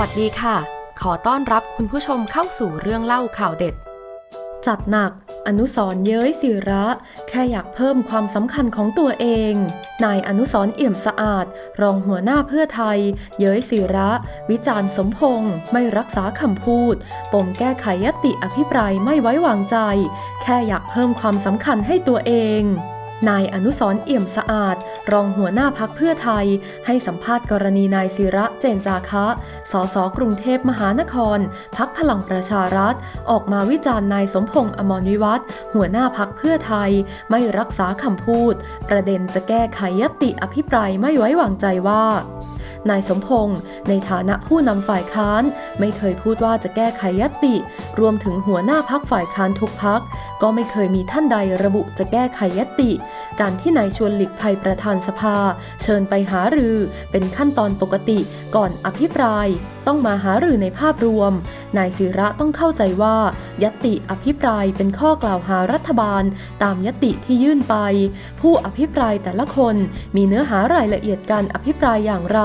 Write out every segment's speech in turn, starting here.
วัสดีค่ะ ขอต้อนรับคุณผู้ชมเข้าสู่เรื่องเล่าข่าวเด็ด จัดหนัก อนุสรเย้ยศิระ แค่อยากเพิ่มความสำคัญของตัวเอง นายอนุสรเอี่ยมสะอาด รองหัวหน้าเพื่อไทย เย้ยศิระ วิจารณ์สมพงษ์ไม่รักษาคำพูด ปมแก้ไขยติอภิปรายไม่ไว้วางใจ แค่อยากเพิ่มความสำคัญให้ตัวเอง นายอนุสรเอี่ยมสะอาด รองหัวหน้าพักเพื่อไทย ให้สัมภาษณ์กรณีนายศิระเจนจาคะ สสกรุงเทพมหานคร พักพลังประชารัฐ ออกมาวิจารณ์นายสมพงษ์อมรวิวัฒหัวหน้าพักเพื่อไทย ไม่รักษาคำพูด ประเด็นจะแก้ไขยติอภิปรายไม่ไว้วางใจว่า นายสมพงษ์ในฐานะผู้นำฝ่ายค้าน ไม่เคยพูดว่าจะแก้ไขยติ รวมถึงหัวหน้าพักฝ่ายค้านทุกพัก ก็ไม่เคยมีท่านใดระบุจะแก้ไขยติ การที่นายชวนหลีกภัยประธานสภา เชิญไปหารือ เป็นขั้นตอนปกติก่อนอภิปราย ต้องมาหารือในภาพรวม นายศิระต้องเข้าใจว่า ยติอภิปรายเป็นข้อกล่าวหารัฐบาล ตามยติที่ยื่นไป ผู้อภิปรายแต่ละคนมีเนื้อหารายละเอียดการอภิปรายอย่างไร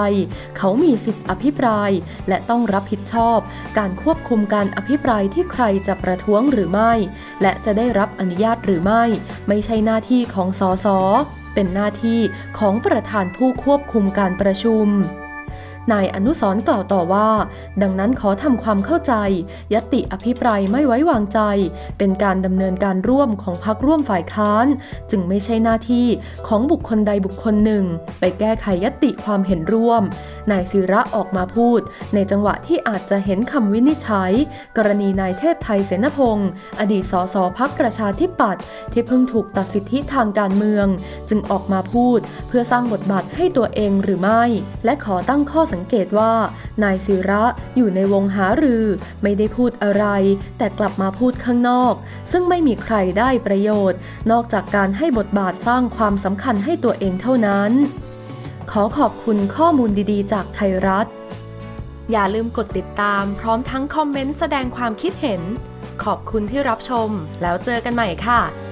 เขามีสิทธิอภิปราย และต้องรับผิดชอบ การควบคุมการอภิปรายที่ใครจะประท้วงหรือไม่ และจะได้รับอนุญาตหรือไม่ ไม่ใช่หน้าที่ของสสเป็นหน้าที่ของประธานผู้ควบคุมการประชุม นายอนุสร์กล่าวต่อว่า ดังนั้นขอทำความเข้าใจ ยติอภิปรายไม่ไว้วางใจ เป็นการดำเนินการร่วมของพักร่วมฝ่ายค้าน จึงไม่ใช่หน้าที่ของบุคคลใดบุคคลหนึ่ง ไปแก้ไขยติความเห็นร่วม นายศิระออกมาพูด ในจังหวะที่อาจจะเห็นคำวินิจฉัย กรณีนายเทพไทยเสนพงศ์อดีตสสพักประชาธิปัตย์ที่เพิ่งถูกตัดสิทธิทางการเมือง จึงออกมาพูด เพื่อสร้างบทบาทให้ตัวเองหรือไม่ และขอตั้งข้อสังเกตว่านายศิระอยู่ในวงหารือ ไม่ได้พูดอะไร แต่กลับมาพูดข้างนอก ซึ่งไม่มีใครได้ประโยชน์ นอกจากการให้บทบาทสร้างความสำคัญให้ตัวเองเท่านั้น ขอขอบคุณข้อมูลดีๆ จากไทยรัฐ อย่าลืมกดติดตาม พร้อมทั้งคอมเมนต์แสดงความคิดเห็น ขอบคุณที่รับชม แล้วเจอกันใหม่ค่ะ